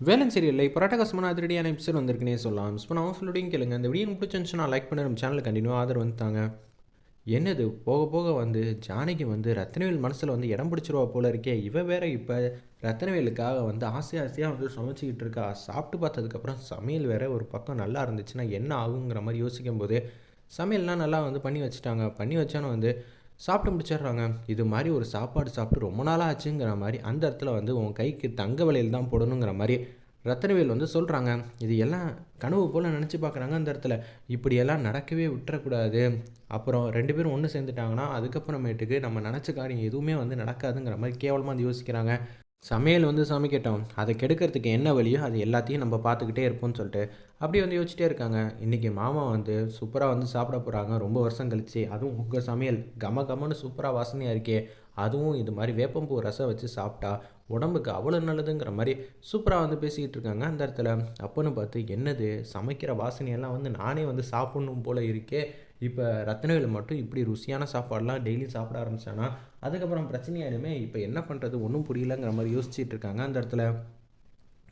வேலன் சீரியலில் இப்போ ரட்டகசமான அதிரடியான எபிசோட் வந்திருக்குனே சொல்லலாம். மிஸ் பண்ண அவங்களோடையும் கேளுங்க. இந்த வீடியோ பிடிச்சிருந்துச்சுன்னா லைக் பண்ணி நம்ம சேனலுக்கு கண்டினியூ ஆதரவு வந்துட்டாங்க என்னது? போக போக வந்து ஜானகி வந்து ரத்னவேல் மனசில் வந்து இடம் பிடிச்சிருவா போல இருக்கே. இவ வேற இப்போ ரத்னவேலுக்காக வந்து ஆசை ஆசையாக வந்து சமைச்சிக்கிட்டு இருக்கா. சாப்பிட்டு பார்த்ததுக்கப்புறம் சமையல் வேற ஒரு பக்கம் நல்லா இருந்துச்சுன்னா என்ன ஆகுங்கிற மாதிரி யோசிக்கும் போது சமையல்லாம் நல்லா வந்து பண்ணி வச்சுட்டாங்க. பண்ணி வச்சானு வந்து சாப்பிட்டு முடிச்சிடுறாங்க. இது மாதிரி ஒரு சாப்பாடு சாப்பிட்டு ரொம்ப நாளாக ஆச்சுங்கிற மாதிரி அந்த இடத்துல வந்து உன் கைக்கு தங்க வலையில் தான் போடணுங்கிற மாதிரி ரத்தனவேல் வந்து சொல்கிறாங்க இது எல்லாம் கனவு போல் நினச்சி பார்க்குறாங்க அந்த இடத்துல. இப்படியெல்லாம் நடக்கவே விட்டுறக்கூடாது. அப்புறம் ரெண்டு பேரும் ஒன்று சேர்ந்துட்டாங்கன்னா அதுக்கப்புறமேட்டுக்கு நம்ம நினச்ச காரியம் எதுவுமே வந்து நடக்காதுங்கிற மாதிரி கேவலமாக வந்து யோசிக்கிறாங்க. சமையல் வந்து சமைக்கட்டும் அதை கெடுக்கிறதுக்கு என்ன வழியோ அது எல்லாத்தையும் நம்ம பார்த்துக்கிட்டே இருப்போம்னு சொல்லிட்டு அப்படியே வந்து யோசிச்சிட்டே இருக்காங்க. இன்றைக்கி மாமா வந்து சூப்பராக வந்து சாப்பிட போகிறாங்க ரொம்ப வருஷம் கழிச்சு. அதுவும் உங்கள் சமையல் கம கமன்னு சூப்பராக வாசனையாக இருக்கே. அதுவும் இது மாதிரி வேப்பம்பூ ரசம் வச்சு சாப்பிட்டா உடம்புக்கு அவ்வளோ நல்லதுங்கிற மாதிரி சூப்பராக வந்து பேசிக்கிட்டு இருக்காங்க அந்த இடத்துல. அப்போன்னு பார்த்து என்னது? சமைக்கிற வாசனையெல்லாம் வந்து நானே வந்து சாப்பிட்ணும் போல் இருக்கே. இப்போ ரத்னவேல் மட்டும் இப்படி ருசியான சாப்பாடெலாம் டெய்லி சாப்பிட ஆரம்பித்தானா அதுக்கப்புறம் பிரச்சனையாயிடுமே இப்போ என்ன பண்ணுறது ஒன்றும் புரியலங்கிற மாதிரி யோசிச்சுட்டு இருக்காங்க அந்த இடத்துல.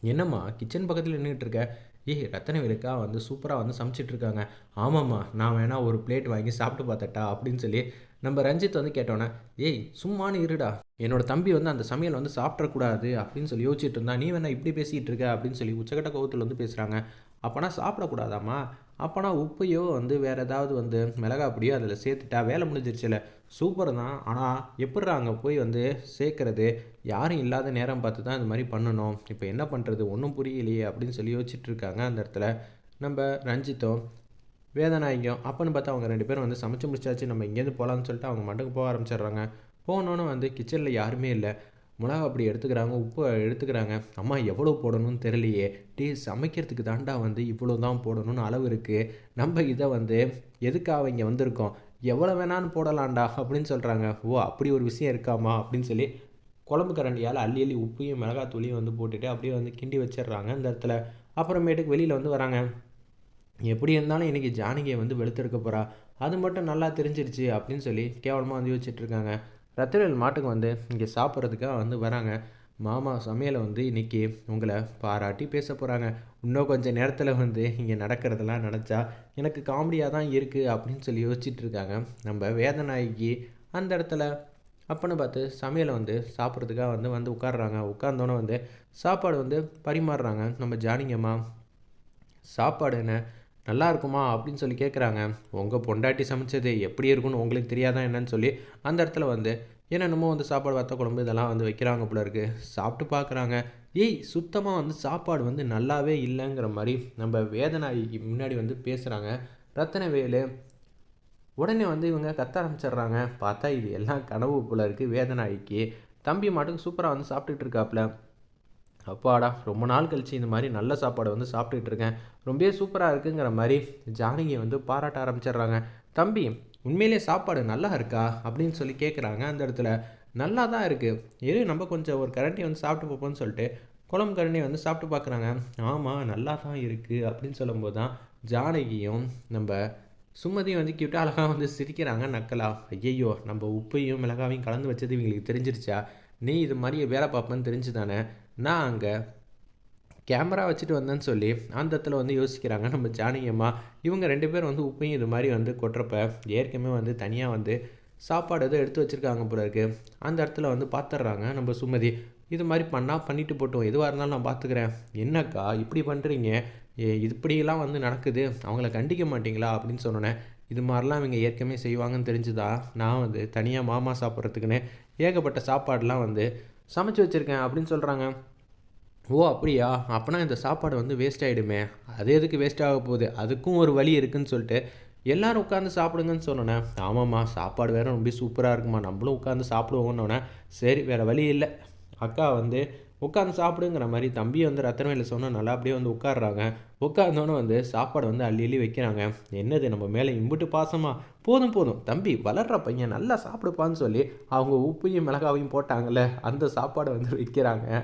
என்னம்மா கிச்சன் பக்கத்தில் நின்றுட்டு இருக்க? ஏய் ரத்தனவேலுக்கா வந்து சூப்பராக வந்து சமைச்சிட்டு இருக்காங்க. ஆமாம்மா நான் வேணால் ஒரு பிளேட் வாங்கி சாப்பிட்டு பார்த்தட்டா அப்படின்னு சொல்லி நம்ம ரஞ்சித் வந்து கேட்டோன்னே ஏய் சும்மானு இருடா. என்னோட தம்பி வந்து அந்த சமையல் வந்து சாப்பிடக்கூடாது அப்படின்னு சொல்லி யோசிச்சுட்டு இருந்தா நீ வேணா இப்படி பேசிகிட்டு இருக்க அப்படின்னு சொல்லி உச்சக்கட்ட கோவத்தில் வந்து பேசுகிறாங்க அப்போனா சாப்பிடக்கூடாதாம்மா? அப்போனா உப்பையோ வந்து வேறு ஏதாவது வந்து மிளகா பொடியோ அதில் சேர்த்துட்டா வேலை முடிஞ்சிருச்சுல. சூப்பர் தான். ஆனால் எப்பட்றா அங்கே போய் வந்து சேர்க்குறது? யாரும் இல்லாத நேரம் பார்த்து தான் இந்த மாதிரி பண்ணணும். இப்போ என்ன பண்ணுறது ஒன்றும் புரியலையே அப்படின்னு சொல்லி யோசிச்சுட்டு இருக்காங்க அந்த இடத்துல. நம்ம ரஞ்சித்தும் வேதநாயகம் அப்போன்னு பார்த்தா அவங்க ரெண்டு பேரும் வந்து சமைச்சு முடிச்சாச்சு நம்ம இங்கேருந்து போகலான்னு சொல்லிட்டு அவங்க மட்டும் போக ஆரம்பிச்சிடுறாங்க. போனோன்னு வந்து கிச்சனில் யாருமே இல்லை. மிளகா அப்படி எடுத்துக்கிறாங்க உப்பு எடுத்துக்கிறாங்க. அம்மா எவ்வளோ போடணும்னு தெரியலையே. டீ சமைக்கிறதுக்கு தாண்டா வந்து இவ்வளோ தான் போடணும்னு அளவு இருக்குது நம்ம இதை வந்து எதுக்காக இங்கே வந்திருக்கோம்? எவ்வளோ வேணாலும் போடலாம்டா அப்படின்னு சொல்கிறாங்க ஓ அப்படி ஒரு விஷயம் இருக்காமா? அப்படின்னு சொல்லி குழம்பு கரண்டியால் அள்ளி அள்ளி உப்பையும் மிளகாத்தூளியும் வந்து போட்டுட்டு அப்படியே வந்து கிண்டி வச்சிடுறாங்க இந்த இடத்துல. அப்புறமேட்டுக்கு வெளியில் வந்து வராங்க. எப்படி இருந்தாலும் இன்றைக்கி ஜானகியை வந்து வெளுத்தெடுக்க போகிறா அது மட்டும் நல்லா தெரிஞ்சிருச்சு அப்படின்னு சொல்லி கேவலமாக வந்து யோசிச்சுட்ருக்காங்க ரத்திரவேல் மாட்டுக்கு வந்து இங்கே சாப்பிட்றதுக்காக வந்து வராங்க. மாமா சமையலை வந்து இன்றைக்கி உங்களை பாராட்டி பேச போகிறாங்க இன்னும் கொஞ்சம் நேரத்தில் வந்து இங்கே நடக்கிறதெல்லாம் நினச்சா எனக்கு காமெடியாக தான் இருக்குது அப்படின்னு சொல்லி யோசிச்சுட்ருக்காங்க நம்ம வேதநாயகி அந்த இடத்துல அப்போன்னு பார்த்து சமையலை வந்து சாப்பிட்றதுக்காக வந்து வந்து உட்காடுறாங்க உட்காந்தோன்னே வந்து சாப்பாடு வந்து பரிமாறுறாங்க. நம்ம ஜானிங்கம்மா சாப்பாடு என்ன? நல்லா இருக்குமா அப்படின்னு சொல்லி கேட்குறாங்க. உங்கள் பொண்டாட்டி சமைச்சது எப்படி இருக்குன்னு உங்களுக்கு தெரியாதான் என்னன்னு சொல்லி அந்த இடத்துல வந்து என்னென்னமோ வந்து சாப்பாடு வத்த குழம்பு இதெல்லாம் வந்து வைக்கிறாங்க போல இருக்குது சாப்பிட்டு பார்க்குறாங்க. ஏய் சுத்தமாக வந்து சாப்பாடு வந்து நல்லாவே இல்லைங்கிற மாதிரி நம்ம வேதனாய்க்கு முன்னாடி வந்து பேசுகிறாங்க ரத்தனவேலு உடனே வந்து இவங்க கத்த ஆரம்பிச்சிடுறாங்க. பார்த்தா இது எல்லாம் கனவு போல இருக்குது வேதனாய்க்கு தம்பி மாட்டுக்கு சூப்பராக வந்து சாப்பிட்டுட்டு இருக்காப்புல. அப்பாடா ரொம்ப நாள் கழிச்சு இந்த மாதிரி நல்ல சாப்பாடு வந்து சாப்பிட்டுட்டு இருக்கேன். ரொம்பவே சூப்பராக இருக்குங்கிற மாதிரி ஜானகியை வந்து பாராட்ட ஆரம்பிச்சிடுறாங்க. தம்பி உண்மையிலே சாப்பாடு நல்லா இருக்கா? அப்படின்னு சொல்லி கேட்குறாங்க அந்த இடத்துல. நல்லா தான் இருக்குது இரு நம்ம கொஞ்சம் ஒரு கரண்டி வந்து சாப்பிட்டு பார்ப்போம்னு சொல்லிட்டு குளம் கரண்டி வந்து சாப்பிட்டு பார்க்குறாங்க ஆமாம் நல்லா தான் இருக்குது அப்படின்னு சொல்லும்போது தான் ஜானகியும் நம்ம சுமதியும் வந்து கிட்ட அழகாக வந்து சிரிக்கிறாங்க நக்கலா. ஐயையோ நம்ம உப்பையும் மிளகாவையும் கலந்து வச்சது இவங்களுக்கு தெரிஞ்சிருச்சா? நீ இது மாதிரி வேலை பார்ப்பேன்னு தெரிஞ்சு தானே நான் அங்கே கேமரா வச்சுட்டு வந்தேன்னு சொல்லி அந்த இடத்துல வந்து யோசிக்கிறாங்க. நம்ம ஜானகியம்மா இவங்க ரெண்டு பேரும் வந்து உப்பையும் இது மாதிரி வந்து கொட்டுறப்ப ஏற்கனவே வந்து தனியாக வந்து சாப்பாடு எதுவும் எடுத்து வச்சுருக்காங்க போல இருக்கு. அந்த இடத்துல வந்து பார்த்துட்றாங்க நம்ம சுமதி இது மாதிரி பண்ணால் பண்ணிட்டு போட்டோம். எதுவாக இருந்தாலும் நான் பார்த்துக்கிறேன் என்னக்கா இப்படி பண்ணுறீங்க இப்படியெல்லாம் வந்து நடக்குது. அவங்கள கண்டிக்க மாட்டிங்களா? அப்படின்னு சொன்னோன்னே இது மாதிரிலாம் இவங்க ஏற்கனவே செய்வாங்கன்னு தெரிஞ்சுதா? நான் வந்து தனியாக மாமா சாப்பிட்றதுக்குன்னு ஏகப்பட்ட சாப்பாடெலாம் வந்து சமைச்சு வச்சுருக்கேன் அப்படின்னு சொல்கிறாங்க ஓ அப்படியா? அப்போனா இந்த சாப்பாடு வந்து வேஸ்ட் ஆகிடுமே அது எதுக்கு வேஸ்ட் ஆக போகுது? அதுக்கும் ஒரு வழி இருக்குதுன்னு சொல்லிட்டு எல்லோரும் உட்காந்து சாப்பிடுங்கன்னு சொன்னோன்னே ஆமாம்மா சாப்பாடு வேறு ரொம்ப சூப்பராக இருக்குமா நம்மளும் உட்காந்து சாப்பிடுவோன்னொன்னே சரி வேறு வழி இல்லை. அக்கா வந்து உட்காந்து சாப்பிடுங்கிற மாதிரி தம்பி வந்து ரத்தனவேல சொன்னால் நல்லா அப்படியே வந்து உட்காடுறாங்க உட்காந்தோன்னே வந்து சாப்பாடு வந்து அள்ளி அள்ளி வைக்கிறாங்க. என்னது நம்ம மேலே இம்புட்டு பாசமா? போதும் போதும். தம்பி வளர்ற பையன் நல்லா சாப்பிடுப்பான்னு சொல்லி அவங்க உப்பையும் மிளகாவையும் போட்டாங்கல்ல அந்த சாப்பாடை வந்து வைக்கிறாங்க.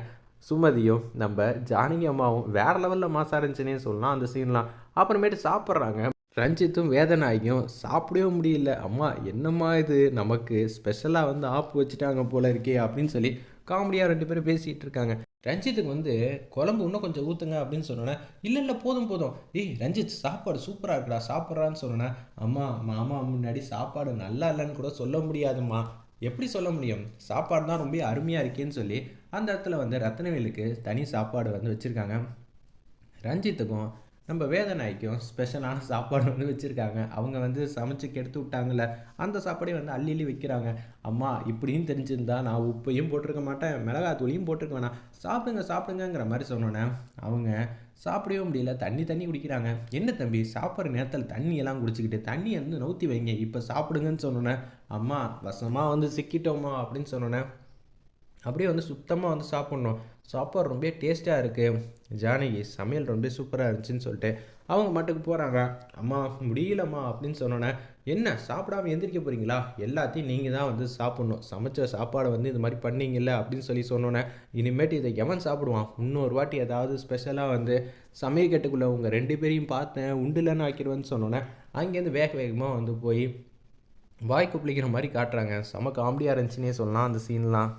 சுமதியும் நம்ம ஜானகி அம்மாவும் வேறு லெவலில் மாசா இருந்துச்சுன்னே சொல்லலாம் அந்த சீன்லாம் அப்புறமேட்டு சாப்பிட்றாங்க. ரஞ்சித்தும் வேதனாகியும் சாப்பிடவே முடியல. அம்மா என்னம்மா இது? நமக்கு ஸ்பெஷலாக வந்து ஆப்பு வச்சுட்டாங்க போல இருக்கே அப்படின்னு சொல்லி காமெடியாக ரெண்டு பேரும் பேசிகிட்டு இருக்காங்க. ரஞ்சித்துக்கு வந்து குழம்பு இன்னும் கொஞ்சம் ஊற்றுங்க அப்படின்னு சொன்னோன்னே இல்லை இல்லை போதும் போதும். ஏய் ரஞ்சித் சாப்பாடு சூப்பராக இருக்குடா சாப்பிட்றான்னு சொன்னோன்னே அம்மா மாமா முன்னாடி சாப்பாடு நல்லா இல்லைன்னு கூட சொல்ல முடியாதும்மா. எப்படி சொல்ல முடியும்? சாப்பாடு தான் ரொம்ப அருமையாக இருக்கேன்னு சொல்லி அந்த இடத்துல வந்து ரத்னவேலுக்கு தனி சாப்பாடு வந்து வச்சுருக்காங்க. ரஞ்சித்துக்கும் நம்ம வேதநாய்க்கும் ஸ்பெஷலான சாப்பாடு வந்து வச்சுருக்காங்க. அவங்க வந்து சமைச்சு கெடுத்து விட்டாங்கல்ல அந்த சாப்பாடையும் வந்து அள்ளி அள்ளி வைக்கிறாங்க. அம்மா இப்படின்னு தெரிஞ்சிருந்தா நான் உப்பையும் போட்டிருக்க மாட்டேன் மிளகாத்தூளியும் போட்டிருக்க வேணாம். சாப்பிடுங்க சாப்பிடுங்கங்கிற மாதிரி சொன்னோன்னே அவங்க சாப்பிடவே முடியல தண்ணி தண்ணி குடிக்கிறாங்க. என்ன தம்பி சாப்பிட்ற நேரத்தில் தண்ணியெல்லாம் குடிச்சிக்கிட்டு தண்ணியை வந்து நவுத்தி வைங்க இப்போ சாப்பிடுங்கன்னு சொன்னோன்னே அம்மா வசமாக வந்து சிக்கிட்டோமா அப்படின்னு சொன்னோன்னே அப்படியே வந்து சுத்தமாக வந்து சாப்பிட்ணும். சாப்பாடு ரொம்ப டேஸ்ட்டாக இருக்குது ஜானகி சமையல் ரொம்ப சூப்பராக இருந்துச்சுன்னு சொல்லிட்டு அவங்க மட்டுக்கு போகிறாங்க அம்மா முடியலம்மா அப்படின்னு சொன்னோன்னே என்ன சாப்பிடாம எந்திரிக்க போகிறீங்களா எல்லாத்தையும் நீங்கள் தான் வந்து சாப்பிட்ணும். சமைச்ச சாப்பாடை வந்து இது மாதிரி பண்ணீங்கல்ல அப்படின்னு சொல்லி சொன்னோன்னே இனிமேட்டு இதை எவன் சாப்பிடுவான்? இன்னொரு வாட்டி ஏதாவது ஸ்பெஷலாக வந்து சமையக்கட்டுக்குள்ளே உங்கள் ரெண்டு பேரையும் பார்த்தேன் உண்டுலன்னு ஆக்கிடுவேன்னு சொன்னோன்னே அங்கேருந்து வேக வேகமாக வந்து போய் வாய்க்கு குப்பிளிக்கிற மாதிரி காட்டுறாங்க. செம காமெடியாக இருந்துச்சுன்னே சொல்லலாம் அந்த சீன்லாம்